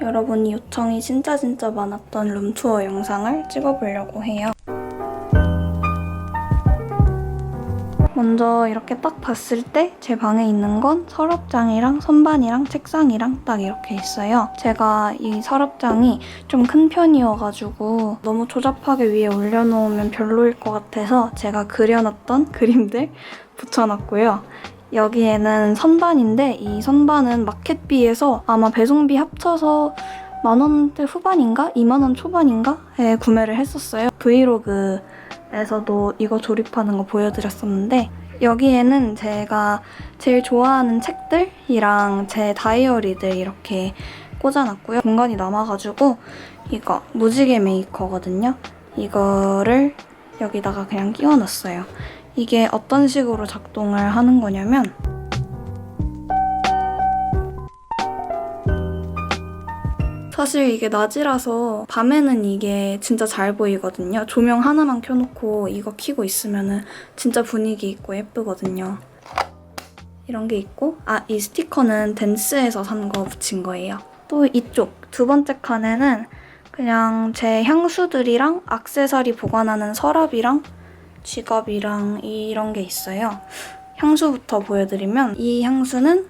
여러분이 요청이 진짜 진짜 많았던 룸투어 영상을 찍어보려고 해요. 먼저 이렇게 딱 봤을 때 제 방에 있는 건 서랍장이랑 선반이랑 책상이랑 딱 이렇게 있어요. 제가 이 서랍장이 좀 큰 편이어가지고 너무 조잡하게 위에 올려놓으면 별로일 것 같아서 제가 그려놨던 그림들 붙여놨고요. 여기에는 선반인데 이 선반은 마켓비에서 아마 배송비 합쳐서 만 원대 후반인가? 2만 원 초반인가에 구매를 했었어요. 브이로그에서도 이거 조립하는 거 보여드렸었는데 여기에는 제가 제일 좋아하는 책들이랑 제 다이어리들 이렇게 꽂아놨고요. 공간이 남아가지고 이거 무지개 메이커거든요. 이거를 여기다가 그냥 끼워놨어요. 이게 어떤 식으로 작동을 하는 거냐면 사실 이게 낮이라서 밤에는 이게 진짜 잘 보이거든요. 조명 하나만 켜놓고 이거 켜고 있으면은 진짜 분위기 있고 예쁘거든요. 이런 게 있고 아 이 스티커는 댄스에서 산 거 붙인 거예요. 또 이쪽 두 번째 칸에는 그냥 제 향수들이랑 악세사리 보관하는 서랍이랑 지갑이랑 이런 게 있어요. 향수부터 보여드리면 이 향수는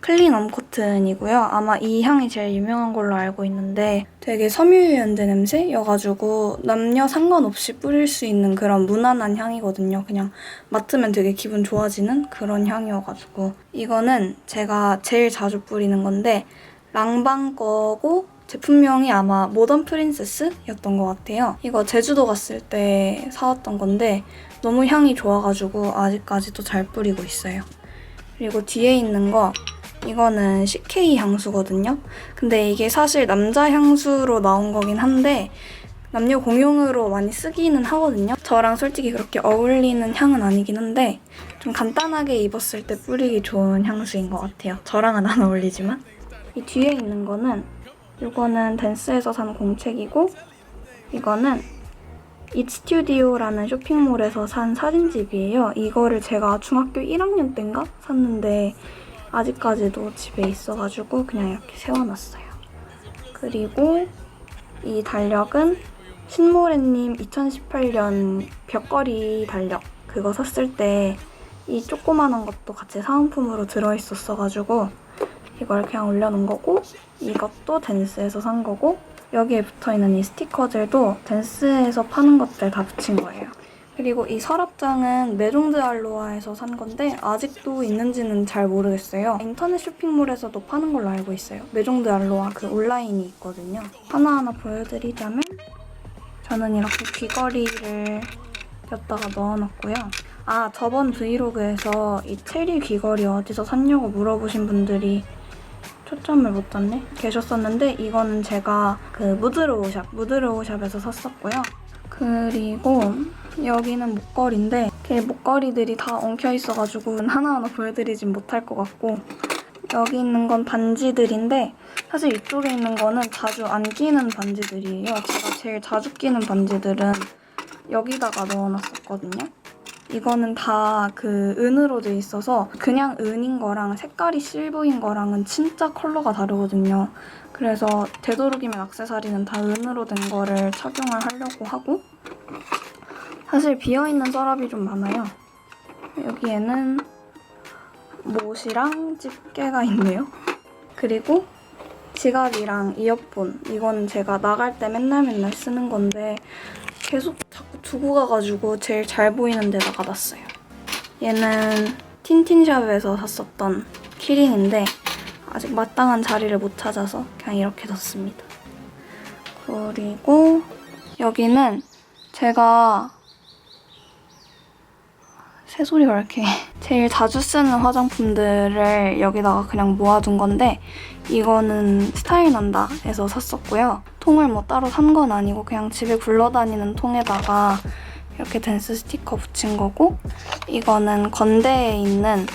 클린 엄 코튼이고요. 아마 이 향이 제일 유명한 걸로 알고 있는데 되게 섬유유연제 냄새여가지고 남녀 상관없이 뿌릴 수 있는 그런 무난한 향이거든요. 그냥 맡으면 되게 기분 좋아지는 그런 향이어가지고 이거는 제가 제일 자주 뿌리는 건데 랑방 거고 제품명이 아마 모던 프린세스였던 것 같아요. 이거 제주도 갔을 때 사왔던 건데 너무 향이 좋아가지고 아직까지도 잘 뿌리고 있어요. 그리고 뒤에 있는 거 이거는 CK 향수거든요. 근데 이게 사실 남자 향수로 나온 거긴 한데 남녀 공용으로 많이 쓰기는 하거든요. 저랑 솔직히 그렇게 어울리는 향은 아니긴 한데 좀 간단하게 입었을 때 뿌리기 좋은 향수인 것 같아요. 저랑은 안 어울리지만 이 뒤에 있는 거는 이거는 댄스에서 산 공책이고 이거는 잇스튜디오라는 쇼핑몰에서 산 사진집이에요. 이거를 제가 중학교 1학년 때인가 샀는데 아직까지도 집에 있어가지고 그냥 이렇게 세워놨어요. 그리고 이 달력은 신모래님 2018년 벽걸이 달력 그거 샀을 때 이 조그만한 것도 같이 사은품으로 들어있었어가지고 이걸 그냥 올려놓은 거고 이것도 댄스에서 산 거고 여기에 붙어있는 이 스티커들도 댄스에서 파는 것들 다 붙인 거예요. 그리고 이 서랍장은 메종드 알로아에서 산 건데 아직도 있는지는 잘 모르겠어요. 인터넷 쇼핑몰에서도 파는 걸로 알고 있어요. 메종드 알로아 그 온라인이 있거든요. 하나하나 보여드리자면 저는 이렇게 귀걸이를 여기다가 넣어놨고요. 아 저번 브이로그에서 이 체리 귀걸이 어디서 샀냐고 물어보신 분들이 초점을 못 뒀네 계셨었는데 이거는 제가 그 무드로우샵 무드로우샵에서 샀었고요. 그리고 여기는 목걸이인데 이렇게 목걸이들이 다 엉켜 있어가지고 하나하나 보여드리진 못할 것 같고 여기 있는 건 반지들인데 사실 이쪽에 있는 거는 자주 안 끼는 반지들이에요. 제가 제일 자주 끼는 반지들은 여기다가 넣어놨었거든요. 이거는 다 그 은으로 돼 있어서 그냥 은인 거랑 색깔이 실버인 거랑은 진짜 컬러가 다르거든요. 그래서 되도록이면 악세사리는 다 은으로 된 거를 착용을 하려고 하고 사실 비어있는 서랍이 좀 많아요. 여기에는 못이랑 집게가 있네요. 그리고 지갑이랑 이어폰 이건 제가 나갈 때 맨날 맨날 쓰는 건데 계속 자꾸 두고 가가지고 제일 잘 보이는 데다가 놨어요. 얘는 틴틴샵에서 샀었던 키링인데 아직 마땅한 자리를 못 찾아서 그냥 이렇게 뒀습니다. 그리고 여기는 제가 새소리가 왜 이렇게 제일 자주 쓰는 화장품들을 여기다가 그냥 모아둔 건데 이거는 스타일 난다 에서 샀었고요. 통을 뭐 따로 산 건 아니고 그냥 집에 굴러다니는 통에다가 이렇게 댄스 스티커 붙인 거고 이거는 건대에 있는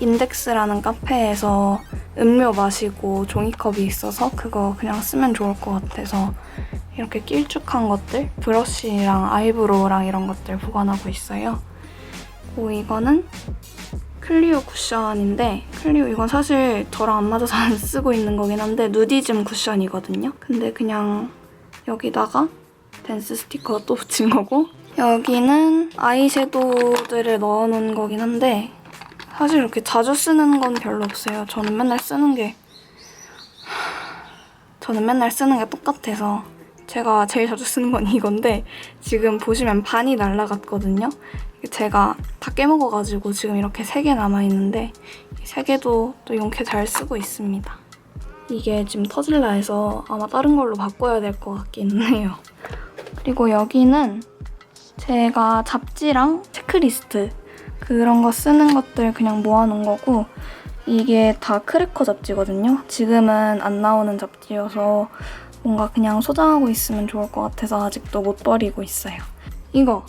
인덱스라는 카페에서 음료 마시고 종이컵이 있어서 그거 그냥 쓰면 좋을 것 같아서 이렇게 길쭉한 것들 브러쉬랑 아이브로우랑 이런 것들 보관하고 있어요. 그리고 이거는 클리오 쿠션인데 클리오 이건 사실 저랑 안 맞아서 안 쓰고 있는 거긴 한데 누디즘 쿠션이거든요. 근데 그냥 여기다가 댄스 스티커 또 붙인 거고 여기는 아이섀도우들을 넣어놓은 거긴 한데 사실 이렇게 자주 쓰는 건 별로 없어요. 저는 맨날 쓰는 게 저는 맨날 쓰는 게 똑같아서 제가 제일 자주 쓰는 건 이건데 지금 보시면 반이 날라갔거든요. 제가 다 깨먹어가지고 지금 이렇게 세개 남아있는데 이세 개도 또 용케 잘 쓰고 있습니다. 이게 지금 터질라 해서 아마 다른 걸로 바꿔야 될 것 같기는 해요. 그리고 여기는 제가 잡지랑 체크리스트 그런 거 쓰는 것들 그냥 모아놓은 거고 이게 다 크래커 잡지거든요. 지금은 안 나오는 잡지여서 뭔가 그냥 소장하고 있으면 좋을 것 같아서 아직도 못 버리고 있어요. 이거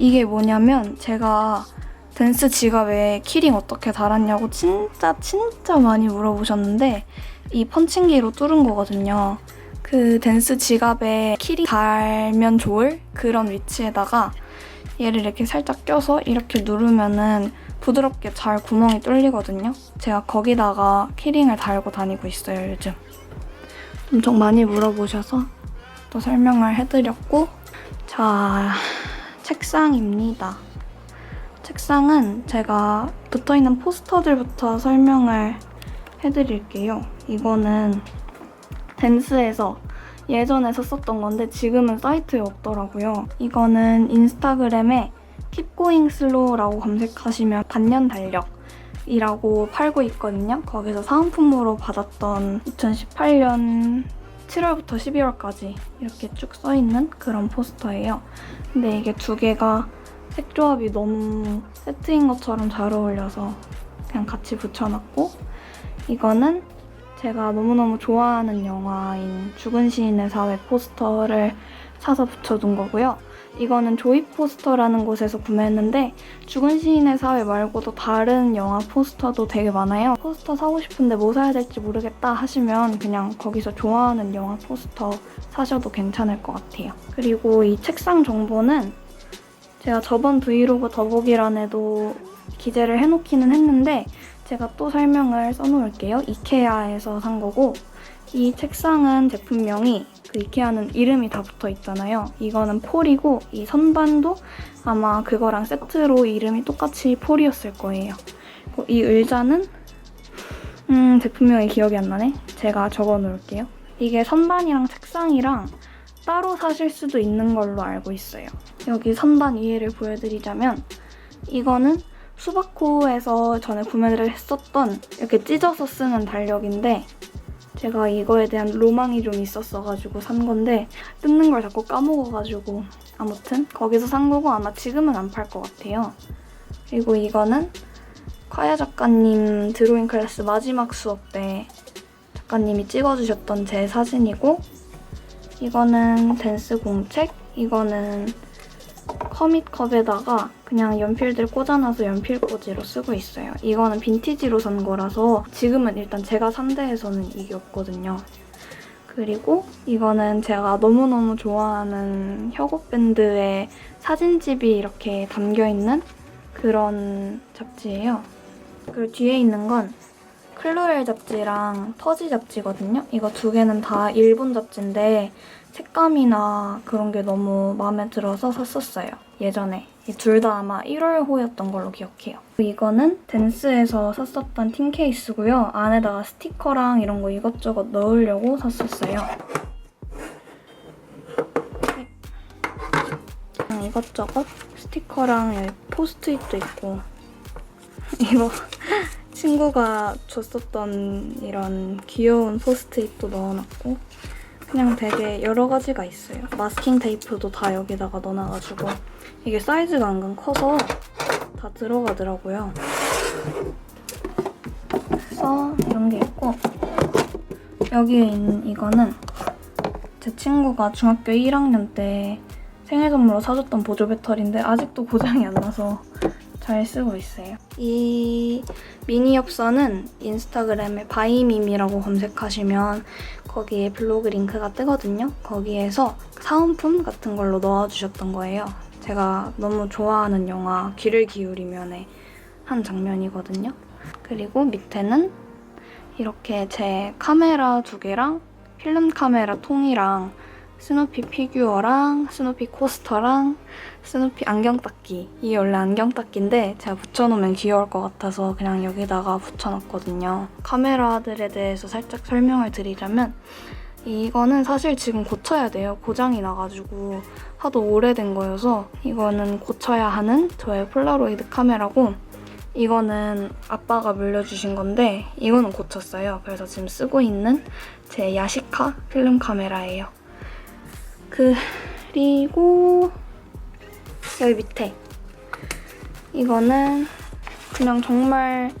이게 뭐냐면 제가 댄스 지갑에 키링 어떻게 달았냐고 진짜 진짜 많이 물어보셨는데 이 펀칭기로 뚫은 거거든요. 그 댄스 지갑에 키링 달면 좋을 그런 위치에다가 얘를 이렇게 살짝 껴서 이렇게 누르면은 부드럽게 잘 구멍이 뚫리거든요. 제가 거기다가 키링을 달고 다니고 있어요, 요즘. 엄청 많이 물어보셔서 또 설명을 해드렸고 자, 책상입니다. 책상은 제가 붙어있는 포스터들부터 설명을 해드릴게요. 이거는 댄스에서 예전에 썼었던 건데 지금은 사이트에 없더라고요. 이거는 인스타그램에 Slow라고 검색하시면 반년 달력이라고 팔고 있거든요. 거기서 사은품으로 받았던 2018년 7월부터 12월까지 이렇게 쭉 써있는 그런 포스터예요. 근데 이게 두 개가 색조합이 너무 세트인 것처럼 잘 어울려서 그냥 같이 붙여놨고 이거는 제가 너무너무 좋아하는 영화인 죽은 시인의 사회 포스터를 사서 붙여둔 거고요. 이거는 조이 포스터라는 곳에서 구매했는데 죽은 시인의 사회 말고도 다른 영화 포스터도 되게 많아요. 포스터 사고 싶은데 뭐 사야 될지 모르겠다 하시면 그냥 거기서 좋아하는 영화 포스터 사셔도 괜찮을 것 같아요. 그리고 이 책상 정보는 제가 저번 브이로그 더보기란에도 기재를 해놓기는 했는데 제가 또 설명을 써놓을게요. 이케아에서 산 거고 이 책상은 제품명이 그 이케아는 이름이 다 붙어 있잖아요. 이거는 폴이고 이 선반도 아마 그거랑 세트로 이름이 똑같이 폴이었을 거예요. 이 의자는 음 제품명이 기억이 안 나네. 제가 적어 놓을게요. 이게 선반이랑 책상이랑 따로 사실 수도 있는 걸로 알고 있어요. 여기 선반 이해를 보여드리자면 이거는 수바코에서 전에 구매를 했었던 이렇게 찢어서 쓰는 달력인데 제가 이거에 대한 로망이 좀 있었어가지고 산 건데 뜯는 걸 자꾸 까먹어가지고 아무튼 거기서 산 거고 아마 지금은 안 팔 것 같아요. 그리고 이거는 카야 작가님 드로잉 클래스 마지막 수업 때 작가님이 찍어주셨던 제 사진이고 이거는 댄스 공책, 이거는 커밋컵에다가 그냥 연필들 꽂아놔서 연필 꽂이로 쓰고 있어요. 이거는 빈티지로 산 거라서 지금은 일단 제가 산 데에서는 이게 없거든요. 그리고 이거는 제가 너무너무 좋아하는 혁오 밴드의 사진집이 이렇게 담겨있는 그런 잡지예요. 그리고 뒤에 있는 건 클로엘 잡지랑 퍼지 잡지거든요. 이거 두 개는 다 일본 잡지인데 색감이나 그런 게 너무 마음에 들어서 샀었어요. 예전에. 둘 다 아마 1월호였던 걸로 기억해요. 이거는 댄스에서 샀었던 틴 케이스고요. 안에다가 스티커랑 이런 거 이것저것 넣으려고 샀었어요. 그냥 이것저것 스티커랑 여기 포스트잇도 있고 이거 친구가 줬었던 이런 귀여운 포스트잇도 넣어놨고 그냥 되게 여러 가지가 있어요. 마스킹 테이프도 다 여기다가 넣어놔가지고 이게 사이즈가 은근 커서 다 들어가더라고요. 그래서 이런 게 있고 여기에 있는 이거는 제 친구가 중학교 1학년 때 생일 선물로 사줬던 보조 배터리인데 아직도 고장이 안 나서 잘 쓰고 있어요. 이 미니 엽서는 인스타그램에 바이밈이라고 검색하시면 거기에 블로그 링크가 뜨거든요. 거기에서 사은품 같은 걸로 넣어주셨던 거예요. 제가 너무 좋아하는 영화 귀를 기울이면에 한 장면이거든요. 그리고 밑에는 이렇게 제 카메라 두 개랑 필름 카메라 통이랑 스누피 피규어랑 스누피 코스터랑 스누피 안경 닦기. 이게 원래 안경 닦기인데 제가 붙여놓으면 귀여울 것 같아서 그냥 여기다가 붙여놨거든요. 카메라들에 대해서 살짝 설명을 드리자면 이거는 사실 지금 고쳐야 돼요. 고장이 나가지고 하도 오래된 거여서 이거는 고쳐야 하는 저의 폴라로이드 카메라고 이거는 아빠가 물려주신 건데 이거는 고쳤어요. 그래서 지금 쓰고 있는 제 야시카 필름 카메라예요 그리고 여기 밑에. 이거는 그냥 정말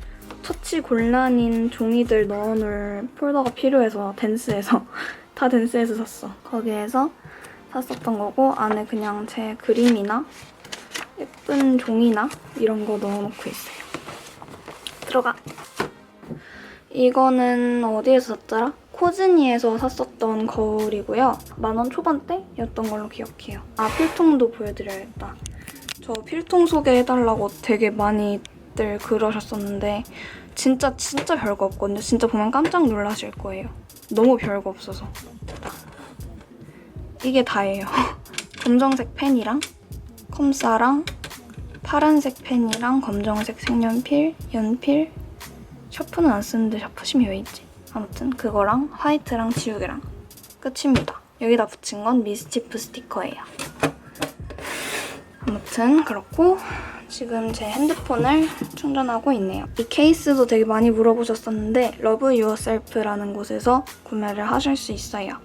처치 곤란인 종이들 넣어놓을 폴더가 필요해서 댄스에서 다 댄스에서 샀어. 거기에서 샀었던 거고 안에 그냥 제 그림이나 예쁜 종이나 이런 거 넣어놓고 있어요. 들어가. 이거는 어디에서 샀더라? 코즈니에서 샀었던 거울이고요. 만 원 초반대였던 걸로 기억해요. 아, 필통도 보여드려야겠다. 저 필통 소개해달라고 되게 많이들 그러셨었는데 진짜 진짜 별거 없거든요. 진짜 보면 깜짝 놀라실 거예요. 너무 별거 없어서. 이게 다예요. 검정색 펜이랑 컴사랑 파란색 펜이랑 검정색 색연필, 연필, 샤프는 안 쓰는데 샤프심이 왜 있지? 아무튼 그거랑 화이트랑 지우개랑 끝입니다. 여기다 붙인 건 미스치프 스티커예요. 아무튼 그렇고 지금 제 핸드폰을 충전하고 있네요. 이 케이스도 되게 많이 물어보셨었는데 러브 유어셀프라는 곳에서 구매를 하실 수 있어요.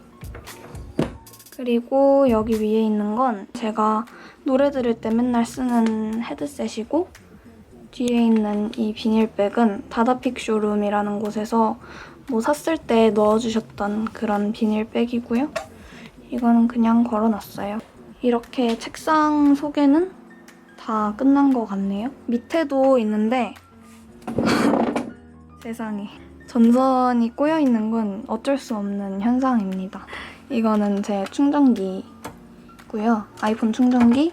그리고 여기 위에 있는 건 제가 노래 들을 때 맨날 쓰는 헤드셋이고 뒤에 있는 이 비닐백은 다다픽 쇼룸이라는 곳에서 뭐 샀을 때 넣어주셨던 그런 비닐백이고요. 이거는 그냥 걸어놨어요. 이렇게 책상 소개는 다 끝난 것 같네요. 밑에도 있는데 세상에 전선이 꼬여 있는 건 어쩔 수 없는 현상입니다. 이거는 제 충전기고요. 아이폰 충전기,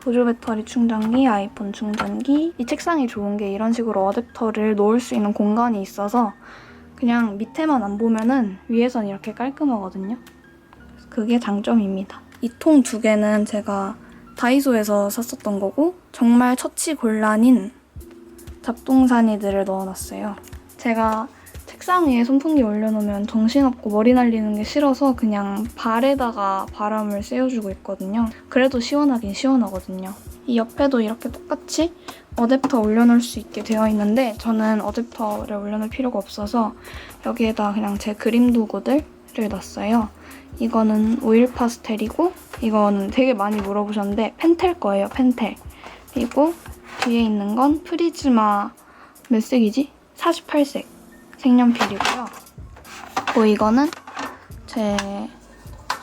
보조 배터리 충전기, 아이폰 충전기. 이 책상이 좋은 게 이런 식으로 어댑터를 놓을 수 있는 공간이 있어서 그냥 밑에만 안 보면은 위에선 이렇게 깔끔하거든요. 그게 장점입니다. 이 통 두 개는 제가 다이소에서 샀었던 거고 정말 처치 곤란인 잡동사니들을 넣어놨어요. 제가 책상 위에 선풍기 올려놓으면 정신없고 머리 날리는 게 싫어서 그냥 발에다가 바람을 쐬어주고 있거든요. 그래도 시원하긴 시원하거든요. 이 옆에도 이렇게 똑같이 어댑터 올려놓을 수 있게 되어 있는데 저는 어댑터를 올려놓을 필요가 없어서 여기에다 그냥 제 그림 도구들을 놨어요. 이거는 오일 파스텔이고 이거는 되게 많이 물어보셨는데 펜텔 거예요, 펜텔. 그리고 뒤에 있는 건 프리즈마 몇 색이지? 48색 색연필이고요. 그리고 이거는 제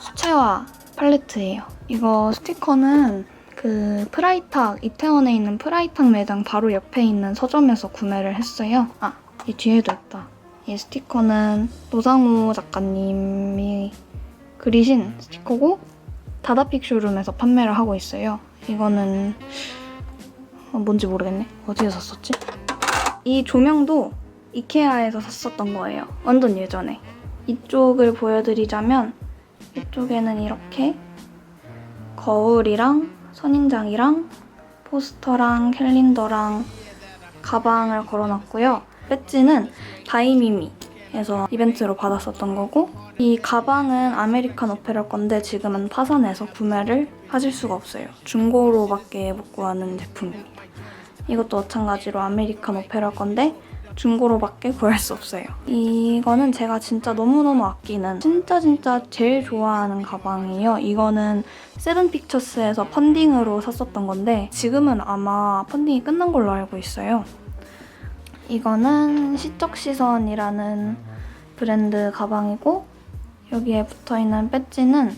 수채화 팔레트예요. 이거 스티커는 그 프라이탁 이태원에 있는 프라이탁 매장 바로 옆에 있는 서점에서 구매를 했어요. 아, 이 뒤에도 있다. 이 스티커는 노상우 작가님이 그리신 스티커고 다다픽 쇼룸에서 판매를 하고 있어요. 이거는 어, 뭔지 모르겠네. 어디서 샀었지? 이 조명도 이케아에서 샀었던 거예요. 완전 예전에. 이쪽을 보여드리자면 이쪽에는 이렇게 거울이랑 선인장이랑 포스터랑 캘린더랑 가방을 걸어놨고요. 배지는 다이미미에서 이벤트로 받았었던 거고 이 가방은 아메리칸 오페럴 건데 지금은 파산해서 구매를 하실 수가 없어요. 중고로밖에 못 구하는 제품입니다. 이것도 마찬가지로 아메리칸 오페럴 건데 중고로밖에 구할 수 없어요. 이거는 제가 진짜 너무너무 아끼는 진짜 진짜 제일 좋아하는 가방이에요. 이거는 세븐픽처스에서 펀딩으로 샀었던 건데 지금은 아마 펀딩이 끝난 걸로 알고 있어요. 이거는 시적시선이라는 브랜드 가방이고 여기에 붙어있는 배지는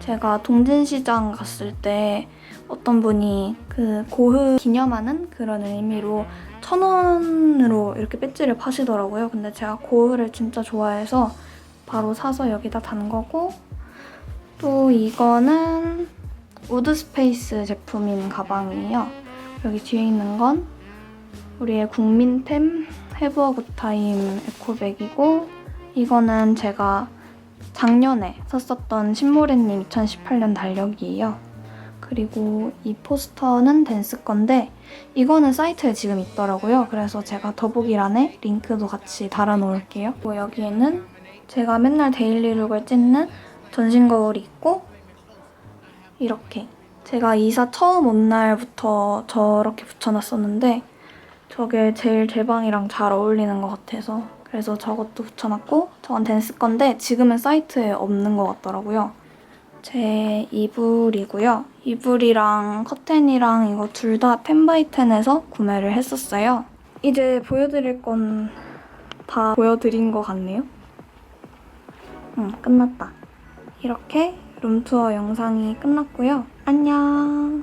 제가 동진시장 갔을 때 어떤 분이 그 고흐 기념하는 그런 의미로 천 원으로 이렇게 배지를 파시더라고요. 근데 제가 고흐를 진짜 좋아해서 바로 사서 여기다 단 거고 또 이거는 우드 스페이스 제품인 가방이에요. 여기 뒤에 있는 건 우리의 국민템 해부어 굿타임 에코백이고 이거는 제가 작년에 썼었던 신모래님 2018년 달력이에요. 그리고 이 포스터는 댄스 건데 이거는 사이트에 지금 있더라고요. 그래서 제가 더보기란에 링크도 같이 달아놓을게요. 그리고 여기에는 제가 맨날 데일리룩을 찍는 전신 거울이 있고 이렇게 제가 이사 처음 온 날부터 저렇게 붙여놨었는데 저게 제일 제 방이랑 잘 어울리는 것 같아서 그래서 저것도 붙여놨고 저건 댄스 건데 지금은 사이트에 없는 것 같더라고요. 제 이불이고요. 이불이랑 커튼이랑 이거 둘 다 텐바이텐에서 구매를 했었어요. 이제 보여드릴 건 다 보여드린 것 같네요. 응, 끝났다. 이렇게 룸투어 영상이 끝났고요. 안녕.